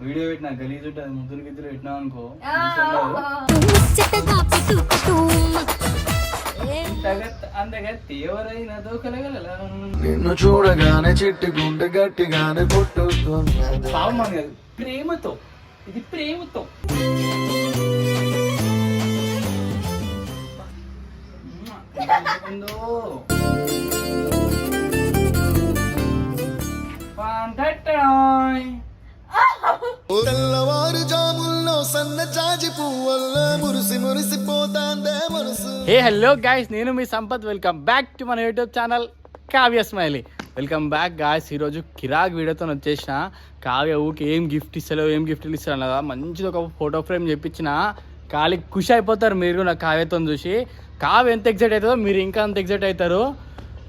Video పెట్టినా గలీజ్ ఉంటుంది ముద్దులు గిద్దులు పెట్టినా అనుకో. నిన్ను చూడగానే చిట్టి గుండె గట్టిగానే కాదు ప్రేమతో ఇది ప్రేమతో. హే హలో గాయస్ నేను మీ సంపత్. వెల్కమ్ బ్యాక్ టు మన YouTube channel Kavya Smiley welcome back guys ఈరోజు కిరాక్ వీడియోతో వచ్చేసిన. కావ్య ఊకి ఏం గిఫ్ట్ ఇస్తలేవు ఏం గిఫ్ట్లు ఇస్తారు కదా మంచిది ఒక ఫోటో ఫ్రేమ్ చెప్పించిన ఖాళీ ఖుషి అయిపోతారు మీరు నా కావ్యతో చూసి. కావ్య ఎంత ఎగ్జైట్ అవుతుందో మీరు ఇంకా అంత ఎగ్జైట్ అవుతారు.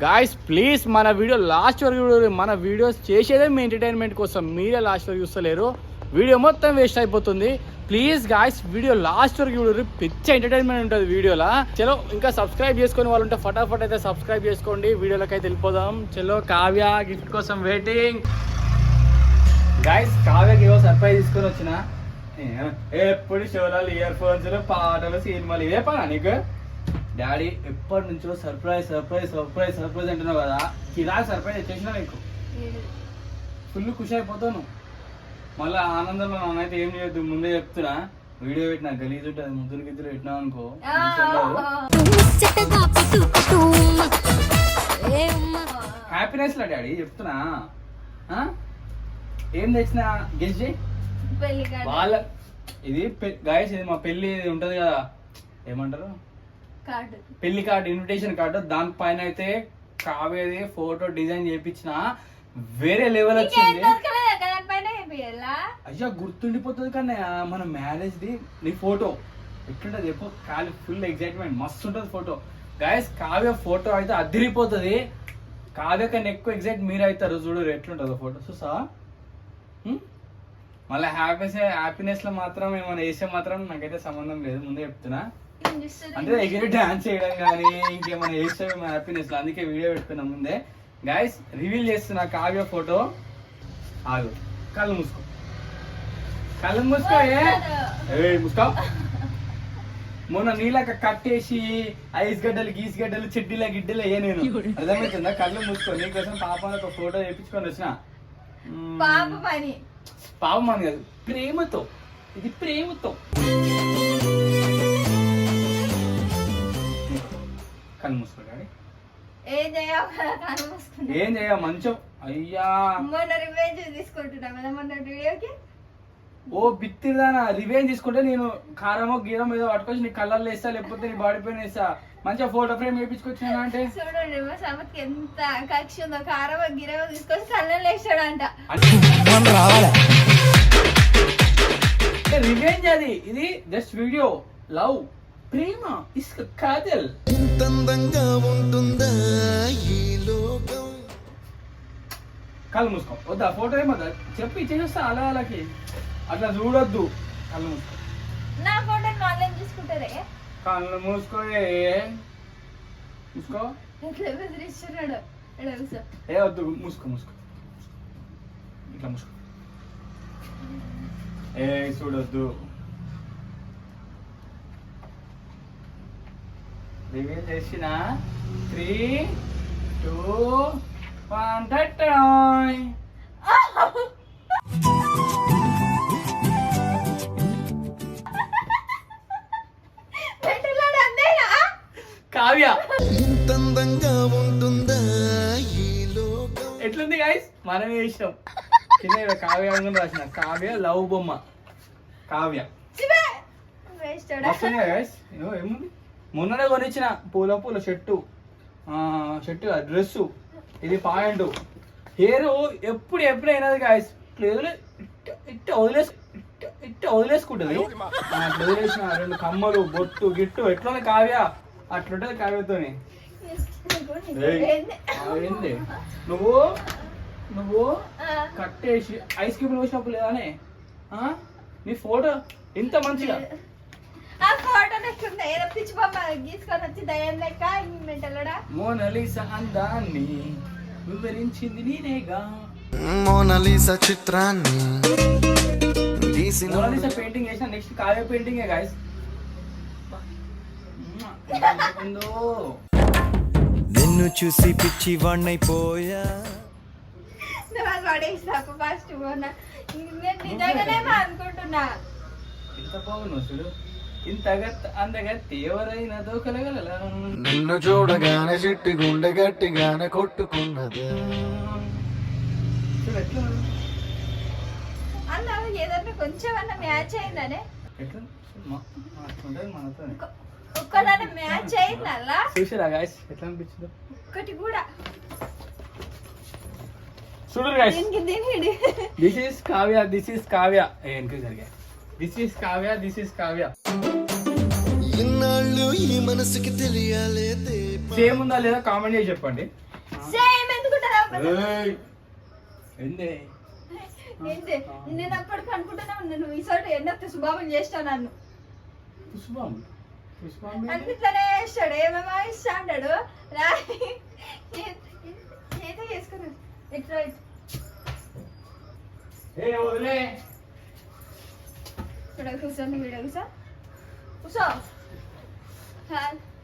గాయస్ ప్లీజ్ మన వీడియో లాస్ట్ వరకు మన వీడియోస్ చేసేదే మీ ఎంటర్టైన్మెంట్ కోసం. మీరే లాస్ట్ వరకు చూస్తలేరు. వీడియో మొత్తం వేస్ట్ అయిపోతుంది. ప్లీజ్ గాయస్ వీడియో లాస్ట్ వరకు చూడరు. పిచ్చ ఎంటర్టైన్మెంట్ ఉంటుంది వీడియోలో. చలో ఇంకా సబ్స్క్రైబ్ చేసుకుని వాళ్ళు ఉంటే ఫటాఫట్ అయితే సబ్స్క్రైబ్ చేసుకోండి. వీడియోలోకి అయితే వెళ్ళిపోదాం. చలో కావ్య గిఫ్ట్ కోసం వెయిటింగ్ గాయస్ కావ్యకి ఏవో సర్ప్రైజ్ తీసుకొని వచ్చిన. ఎప్పుడు షోలాలు ఇయర్ ఫోన్స్ పాటలు సినిమాలు? ఇదే పనా నీకు? డాడీ ఎప్పటి నుంచో సర్ప్రైజ్ సర్ప్రైజ్ సర్ప్రైజ్ సర్ప్రైజ్ అంటున్నావు కదా. ఇలా సర్ప్రైజ్ వచ్చేసినా నీకు. ఫుల్ ఖుషి అయిపోతాను మళ్ళీ ఆనందంలో నాన్నైతే ఏం చేయొద్దు ముందే చెప్తున్నా. వీడియో పెట్టినా గలీజ్ ఉంటుంది ముద్దులు గిద్దులు పెట్టినా అనుకో. హ్యాపీనెస్ లా డాడీ? చెప్తున్నా? ఏం తెచ్చినా? గెస్ట్ చేయి. వాళ్ళ ఇది గాయస్ ఇది మా పెళ్ళి ఇది ఉంటది కదా. ఏమంటారు? పెళ్ళి కార్డు ఇన్విటేషన్ కార్డు దానిపైన అయితే కావేది ఫోటో డిజైన్ చేయించిన వేరే లెవెల్ వచ్చింది. వేపియాలా? అయ్యా గుర్తుండిపోతుంది కానీ మన మ్యారేజ్ ది నీ ఫోటో ఎట్లుంటది చెప్పు? కాలి ఫుల్ ఎగ్జైట్మెంట్ మస్తు ఉంటుంది ఫోటో గాయస్ కావ్య ఫోటో అయితే అదిరిపోతుంది. కావ్య కన్నా ఎక్కువ ఎగ్జైట్ మీరు అవుతారు. చూడు ఎట్లుంటుందో ఫోటో చూసా మళ్ళీ హ్యాపీనెస్ హ్యాపీనెస్లో మాత్రం ఏమైనా వేసే మాత్రం నాకైతే సంబంధం లేదు. ముందే చెప్తున్నా? అంటే ఎగిరి డాన్స్ చేయడం కానీ ఇంకేమైనా చేస్తాం హ్యాపీనెస్ అందుకే వీడియో పెట్టుకున్నా ముందే. గాయస్ రివీల్ చేస్తున్నా కావ్య ఫోటో ఆగు. కళ్ళు మూసుకో. కళ్ళు మూసుకో ఏ? మూసుకో. మొన్న నీళ్ళక కట్టేసి ఐస్ గడ్డలు గీస్ గడ్డలు చెడ్డీల గిడ్డలు అయ్యా నేను. అర్థమవుతుందా కళ్ళు మూసుకో. నీకోసం పాపం ఒక ఫోటో వేయించుకొని వచ్చిన. పాప పని పాపం అని కాదు ప్రేమతో. ఇది ప్రేమతో. కళ్ళు మూసుకో. ఏం. ఏం చేయ మంచం? అయ్యా. మొన్న రివెంజ్ తీసుకుంటున్నా కదా మొన్న వీడియోకి ఓ బిత్తిదానా రివెంజ్ తీసుకుంటే నేను కారమో గీరమో ఏదో పట్టుకొచ్చి నీ కళ్ళల్లో వేస్తా లేకపోతే నీ బాడీ పైన వేస్తా. మంచిగా ఫోటో ఫ్రేమ్ వేయించుకొచ్చినా అంటే? చూడండి మా ఎంత కక్ష ఉందో కారవ గిరవ తీసుకొని కళ్ళలో వేసాడంట అంటే రివెంజ్ అది ఇది జస్ట్ వీడియో లవ్ ప్రేమ ఇసుక కాదల్ ఇంత అందంగా ఉంటుందా ఈ లోకం? కళ్ళు మూసుకో. వద్దా ఫోటో ఏమొద్దా చెప్పి ఇచ్చేస్తా అలా అలాకి. అట్లా చూడొద్దు. కళ్ళు మూసుకో. నా ఫోటో వాళ్ళేం తీసుకుంటారే కళ్ళు మూసుకో ఏ? మూసుకో. ఎట్లా బెదిరిస్తున్నాడు. ఏ వద్దు మూసుకో మూసుకో. ఇట్లా మూసుకో. ఏ చూడొద్దు. రివీల్ చేసిన? Three two one Kavya. ఉంటుందా లోకం? ఎట్లుంది గాయస్ మనం వేసినాం కింద కావ్య అని కూడా రాసిన. కావ్య లవ్ బొమ్మ. కావ్య. వస్తున్నాయి గాయస్ ఏముంది? మొన్ననే కొనిచ్చిన పూల పూల షర్టు ఆ, షర్టు డ్రెస్సు ఇది పాయింట్. హెయిర్ ఎప్పుడు ఎప్పుడు అయినది గాయస్ లేదు ఇట్ట వదిలేసి ఇట్ట- వదిలేసుకుంటుంది. అట్లా వదిలేసిన రెండు కమ్మలు బొట్టు గిట్టు ఎట్లుంది కావ్య? అట్లుంటది కావ్యతోని. ఆ, ఏంది నువ్వు నువ్వు కట్టేసి ఐస్ క్యూబ్ పోసినప్పుడు లేదానే? ఆ? నీ ఫోటో ఇంత మంచిగా. ఆ ఫోటో నెక్స్ట్ ఏదో పిచ్చి బొమ్మ గీసుకొని వచ్చి దయ్యం లెక్క మెంటలడా మోనలిసా అందాన్ని వివరించింది నేనేగా. మోనలీసా చిత్రాన్ని మోనాలిసా పెయింటింగ్ వేసిన నెక్స్ట్ కావ్య పెయింటింగ్ గాయస్ నిన్ను చూసి పిచ్చి వాణ్ణైపోయా ఫస్ట్ నేను నిజంగానేమో అనుకుంటున్నా. ఇంత బాగున్నావు చూడు. ఇంతగా అందగా నిన్ను చూడగానే చిట్టి గుండె గట్టిగానే కొట్టుకున్నది? అలా ఏదన్నా కొంచెం అన్న మ్యాచ్ అయిందనే. ఎట్లా. ఒక్కదాన్ని మ్యాచ్ అయింది అలా చూసారా గాయస్ ఎట్లా అనిపించిందో? ఒక్కటి కూడా. చూడు గాయస్ దీనికి దీనికి? This is Kavya this is Kavya వెనక జరిగా this is Kavya this is Kavya ఇన్నాళ్ళు ఈ మనసుకి తెలియాలేదే సేమ్ ఉందా లేదా కామెంట్ చేసి చెప్పండి. సేమ్ ఎందుకుంటారా. ఏందే? ఏంటి నేను అప్పటికి అనుకుంటున్నా నువ్వు ఈ చోట ఎన్నో శుభావం చేస్తావు నన్ను. ఏంది? అన్నిట్లనే వేస్తాడు ఏమేమో ఇస్తా అంటాడు. రా ఏదో చేసుకున్నాడు. వదిలే. ఇక్కడ కూర్చొని వీడియో కూర్చో. కూర్చో.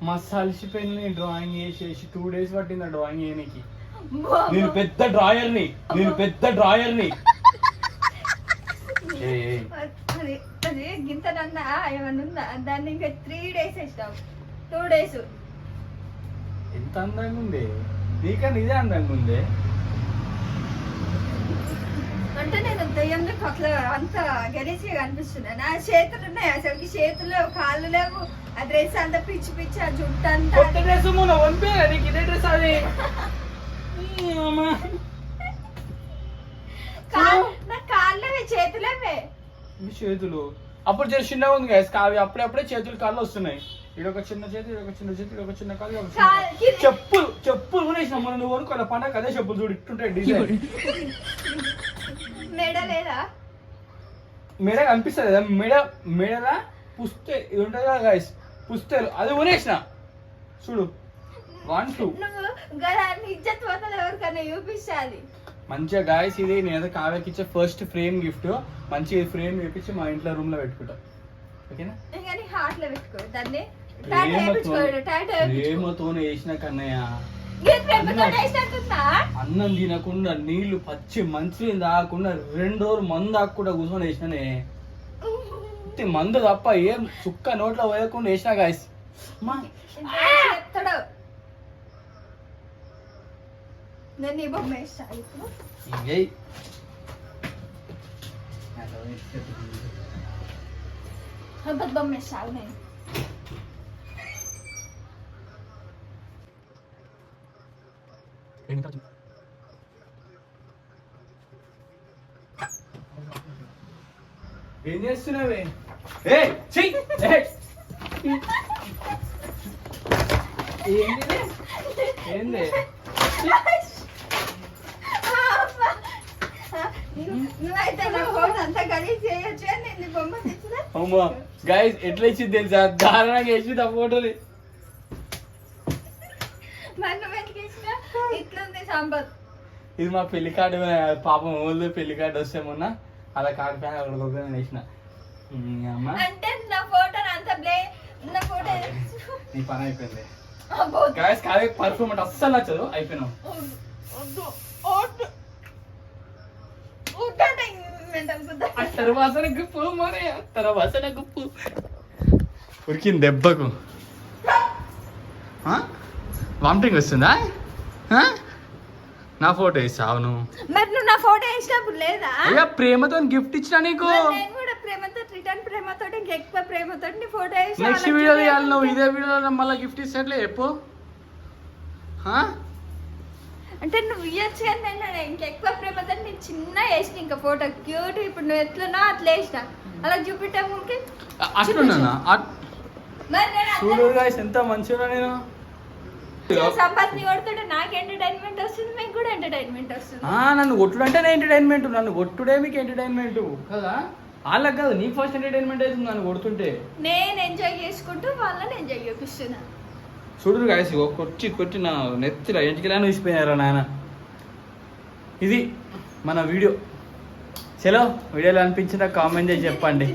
మస్తు అలసిపోయింది డ్రాయింగ్ చేసేసి టూ డేస్ పట్టింది డ్రాయింగ్ చేయడానికి నేను. పెద్ద డ్రాయర్ని నేను పెద్ద డ్రాయర్ని. ఏ, ఏ. అది గింతనన్నా ఏమన్నా ఉందా దాన్ని ఇంకా త్రీ డేస్ ఇస్తాం టూ డేస్ ఎంత అందంగా ఉంది? నీకన్నా ఇదే అందంగా ఉంది? అంటే నేను దయ్యంలో అట్లా అంత గలీజ్గా కనిపిస్తున్నా నా చేతులు ఉన్నాయి అసలుకి. చేతులు లేవు కాళ్ళు లేవు ఆ డ్రెస్ అంతా పిచ్చి పిచ్చి ఆ జుట్టు అంతా. కొత్త డ్రెస్ మొన్న నీకు ఇదే డ్రెస్ అది. నా కాళ్ళేవే చేతులేవే ఈ చేతులు. అప్పుడు చేసి చిన్నగా ఉంది కదా కావి అప్పుడప్పుడే చేతులు కాళ్ళు వస్తున్నాయి. ఇదొక చిన్న చేతి ఇదొక చిన్న చేతి ఇదొక చిన్న కాలు చిన్న కాలు-. చెప్పులు చెప్పులు కొనేసిన మన నువ్వు కొనుక్కో పండగ అదే చెప్పులు చూడు ఇట్టుంటాయి డిజైన్ మెడ లేదా? మెడ కనిపిస్తుంది కదా మెడ మెడలా పుస్తే ఇది ఉంటుంది కదా గాయస్ పుస్తలు అది కొనేసిన. చూడు. వన్ టూ చూపించాలి. మంచిగా గాయస్ ఇది నేను కావ్యకి ఇచ్చే ఫస్ట్ ఫ్రేమ్ గిఫ్ట్ మంచిగా ఫ్రేమ్ చేపించి మా ఇంట్లో రూమ్లో పెట్టుకుంటా. ఓకేనా? వేసిన కన్నయ్య. అన్నం తినకుండా నీళ్ళు పచ్చి మంచి తాగకుండా రెండు రోజులు మందు తాగకుండా కూర్చొని వేసినానే. ఉత్తి మందు తప్ప ఏం చుక్క నోట్లో వేయకుండా వేసినా గాయస్ మా ఎత్తడు నేను ఈ బొమ్మ వేస్తా ఇప్పుడు. ఏయ్ అంత బొమ్మ వేస్తా నేను. ఏం చేస్తున్నావే? ఏ ఛీ ఏ ఏంది? ఏంది గైస్ ఎట్లా ఇచ్చింది తెలుసా? దారుణంగా వేసింది ఆ ఫోటోని. ఇది మా పెళ్ళి కార్డు పాపం ఓళ్ళు పెళ్ళి కార్డు వస్తే మొన్న అలా ఒకరికి నేను వేసిన. అంటే నా ఫోటో అంత బ్లే నా ఫోటో నీ పని అయిపోయింది. గాయస్ కావ్య పర్ఫ్యూమ్ అంటే అస్సలు నచ్చదు. అయిపోయినావు. అత్తర వాసన గుప్పు మరే అత్తర వాసన గుప్పు ఉరికింది దెబ్బకు. వామిటింగ్ వస్తుందా? నా ఫోటో ఇస్తావు నువ్వు. మరి నువ్వు నా ఫోటో వేసినప్పుడు లేదా? అయ్యా ప్రేమతో గిఫ్ట్ ఇచ్చిన నీకు మరి నేను కూడా ప్రేమతో రిటర్న్ ప్రేమతో ఇంకా ఎక్కువ ప్రేమతో ఫోటో వేసి నెక్స్ట్ వీడియో తీయాలి. నువ్వు. ఇదే వీడియోలో మళ్ళీ గిఫ్ట్ ఇస్తట్లే చెప్పు? అంటే నువ్వు ఇయ్యొచ్చు కానీ నేను ఇంకెక్కువ ప్రేమతో నేను చిన్న వేసిన ఇంకా ఫోటో క్యూట్ ఇప్పుడు నువ్వు ఎట్లున్నా అట్లా వేసిన. అలా చూపించా ముందుకి అట్లున్నానా? అట్- మరి నేను చూడు guys, ఎంత మంచిగా నేను. సంపాదించి కొడుతుంటే నాకు ఎంటర్టైన్మెంట్ వస్తుంది మీకు కూడా ఎంటర్టైన్మెంట్ వస్తుంది. నన్ను కొట్టుడు అంటేనే ఎంటర్టైన్మెంట్ నన్ను కొట్టుడే మీకు ఎంటర్టైన్మెంట్ కదా? వాళ్ళకి కాదు నీకు ఫస్ట్ ఎంటర్టైన్మెంట్ అవుతుంది నన్ను కొడుతుంటే. నేను ఎంజాయ్ చేసుకుంటూ వాళ్ళని ఎంజాయ్ చేపిస్తున్నా. చూడు గాయస్ ఇగో కొట్టి కొట్టి నా నెత్తిలో ఎంటికి వేసిపోయినారా నాయన? ఇది మన వీడియో. చలో వీడియోలో అనిపించిన కామెంట్ చేసి చెప్పండి.